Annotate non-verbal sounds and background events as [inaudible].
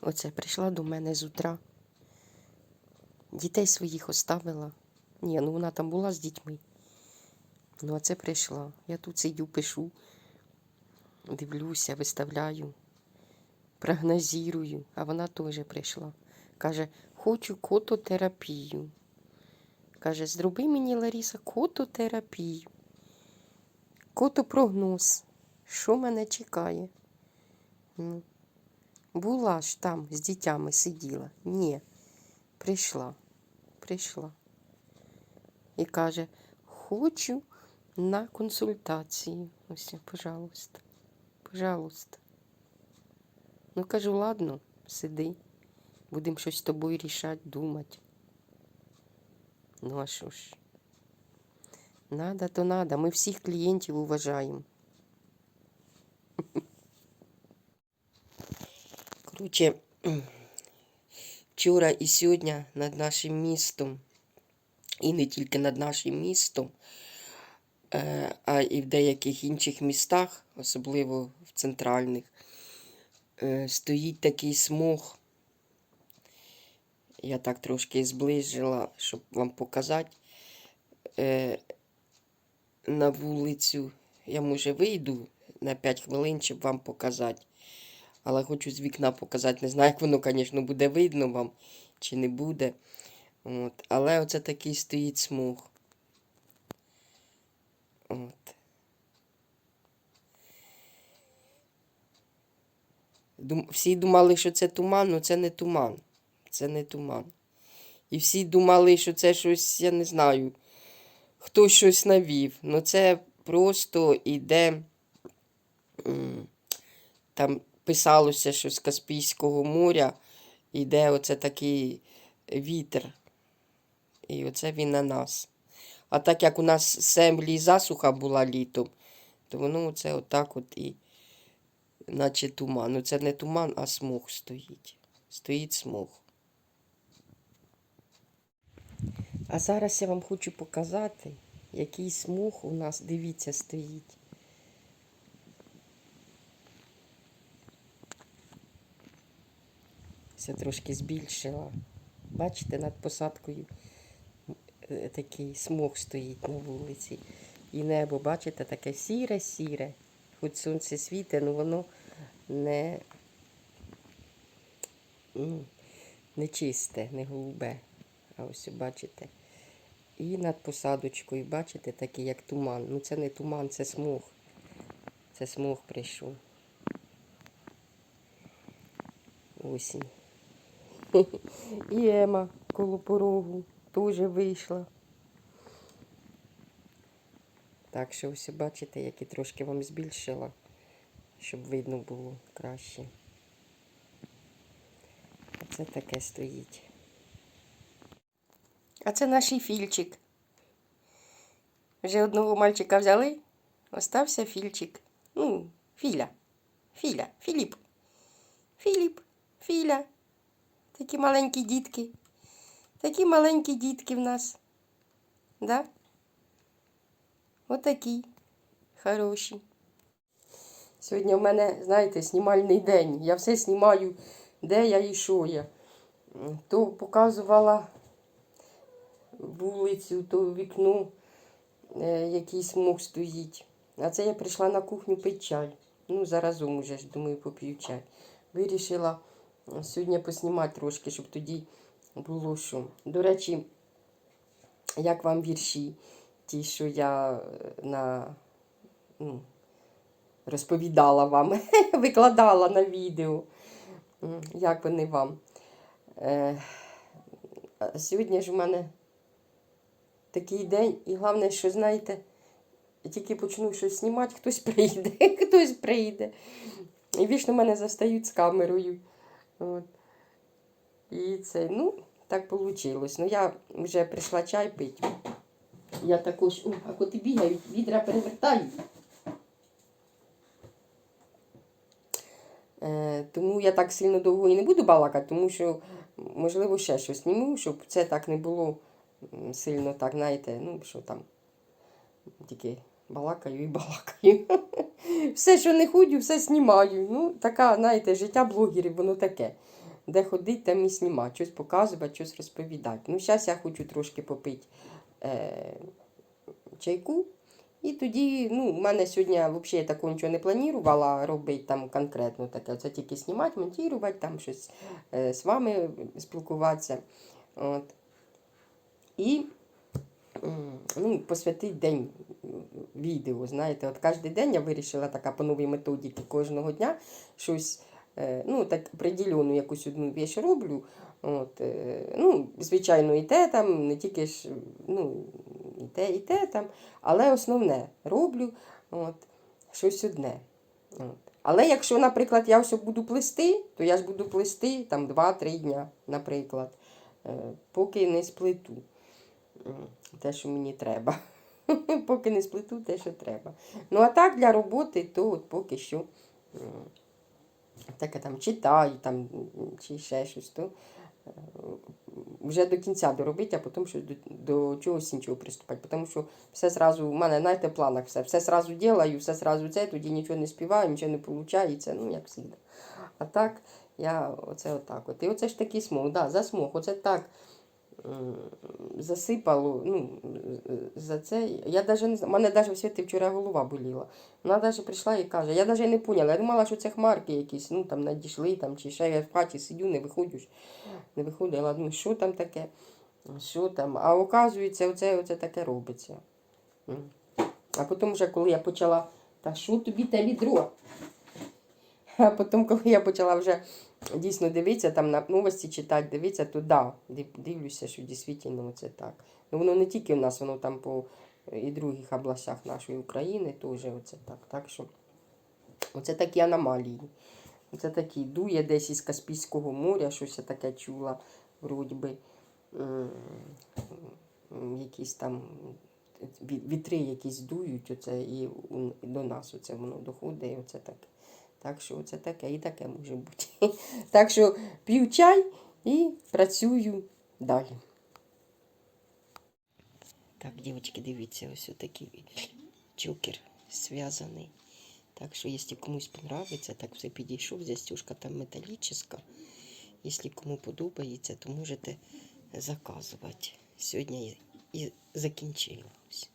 Оце прийшла до мене з. Дітей своїх оставила. Ні, ну вона там була з дітьми. Ну, а це прийшла. Я тут сидю, пишу, дивлюся, виставляю, прогнозірую, а вона теж прийшла. Каже, хочу кототерапію. Каже, зроби мені, Ларіса, кототерапію. Котопрогноз. Що мене чекає? Ну, була ж там з дітями сиділа. Ні, прийшла, прийшла. І каже, хочу на консультацію. Ось, пожалуйста, пожалуйста. Ну, кажу, ладно, сиди. Будемо щось з тобою рішати, думати. Ну, а що ж? Надо, то надо. Ми всіх клієнтів уважаємо. Короче, вчора і сьогодні над нашим містом, і не тільки над нашим містом, е, а і в деяких інших містах, особливо в центральних, е, стоїть такий смог. Я так трошки зближила, щоб вам показати. Е, На вулицю я, може, вийду на 5 хвилин, щоб вам показати. Але хочу з вікна показати. Не знаю, як воно, звісно, буде видно вам чи не буде. От. Але оце такий стоїть смуг. От. Дум... Всі думали, що це туман, але це не туман. Це не туман. І всі думали, що це щось, я не знаю, хтось щось навів. Ну це просто іде. Там писалося, що з Каспійського моря йде оце такий вітер. І оце він на нас. А так як у нас землі засуха була літом, то воно оце отак от і наче туман. Ну це не туман, а смог стоїть. Стоїть смог. А зараз я вам хочу показати, який смог у нас, дивіться, стоїть. Все трошки збільшила. Бачите, над посадкою е, такий смог стоїть на вулиці. І небо, бачите, таке сіре-сіре. Хоч сонце світе, але воно не, не чисте, не голубе. А ось бачите. І над посадочкою, бачите, такий як туман. Ну це не туман, це смог. Це смог прийшов. Осінь. [laughs] І Ема коло порогу теж вийшла. Так що ось бачите, як і трошки вам збільшила, щоб видно було краще. Оце таке стоїть. А це наш фільчик. Вже одного мальчика взяли, остався фільчик. Ну, Філя. Філя, Філіп. Філіп, Філя. Такі маленькі дітки. Такі маленькі дітки в нас. Да? Отакі. Хороші. Сьогодні в мене, знаєте, знімальний день. Я все знімаю, де я і що я. То показувала вулицю, то вікно, е, який смог стоїть. А це я прийшла на кухню пити чай. Ну, заразом уже ж, думаю, поп'ю чай. Вирішила сьогодні поснімати трошки, щоб тоді було що. До речі, як вам вірші, ті, що я е, на, ну, розповідала вам, [laughs] викладала на відео. Як вони вам? Е, сьогодні ж у мене такий день, і головне, що знаєте, я тільки почну щось знімати, хтось [laughs] прийде, хтось прийде. І вічно мене застають з камерою. От. І це, ну, так вийшло. Ну, я вже прийшла чай пити. Я також, о, а коти бігають, відра перевертають. Е, тому я так сильно довго і не буду балакати, тому що, можливо, ще щось зніму, щоб це так не було сильно так, знаєте, ну, що там тільки балакаю і балакаю. [laughs] Все, що не ходю, все знімаю. Ну, така, знаєте, життя блогерів, воно таке. де ходити, там і знімати, щось показувати, щось розповідати. Ну, зараз я хочу трошки попити е, чайку. І тоді, ну, в мене сьогодні взагалі я такого нічого не планувала робити там конкретно таке. Це тільки знімати, монтувати, там щось е, з вами спілкуватися. От. І ну, посвятити день відео. Знаєте, от кожен день я вирішила така по новій методіки кожного дня щось, е, ну, так приділену якусь одну віч роблю. От, е, ну, звичайно, і те там, не тільки ж, ну, і те, і те там, але основне роблю от, щось одне. От. Але якщо, наприклад, я все буду плести, то я ж буду плести там 2-3 дня, наприклад, е, поки не сплету те, що мені треба. [laughs] поки не сплету те, що треба. Ну, а так для роботи, то от поки що таке там читаю там, чи ще щось, то е, вже до кінця доробити, а потім щось до, до чогось іншого приступати. Тому що все зразу, у мене, знаєте, в планах все. Все зразу ділаю, все зразу це, тоді нічого не співаю, нічого не виходить, ну, як завжди. А так, я оце отак от. І оце ж такий смог, да, за смог. Оце так засипало, ну, за це. Я даже не знаю, мене навіть в світі вчора голова боліла. Вона навіть прийшла і каже, я навіть не поняла, я думала, що це хмарки якісь, ну там надійшли, там, чи ще я в хаті сидю, не виходжу, не виходила, думаю, що там таке, що там. А оказується, оце, оце таке робиться. А потім вже, коли я почала, та що тобі те відро? А потім, коли я почала вже дійсно дивитися, там на новості читати, дивитися, то да, дивлюся, що дійсно це так. Ну воно не тільки в нас, воно там по і других областях нашої України теж оце так. Так що оце такі аномалії. Це такі дує десь із Каспійського моря, щось я таке чула, вроді би. Якісь там вітри якісь дують, оце, і до нас оце воно доходить, і оце таке. Так що це таке і таке може бути. [laughs] Так що п'ю чай і працюю далі. Так, дівчатки, дивіться, ось такий чокер зв'язаний. Так що, якщо комусь подобається, так все підійшов, застюшка там металічна. Якщо кому подобається, то можете заказувати. Сьогодні і і закінчила. ось.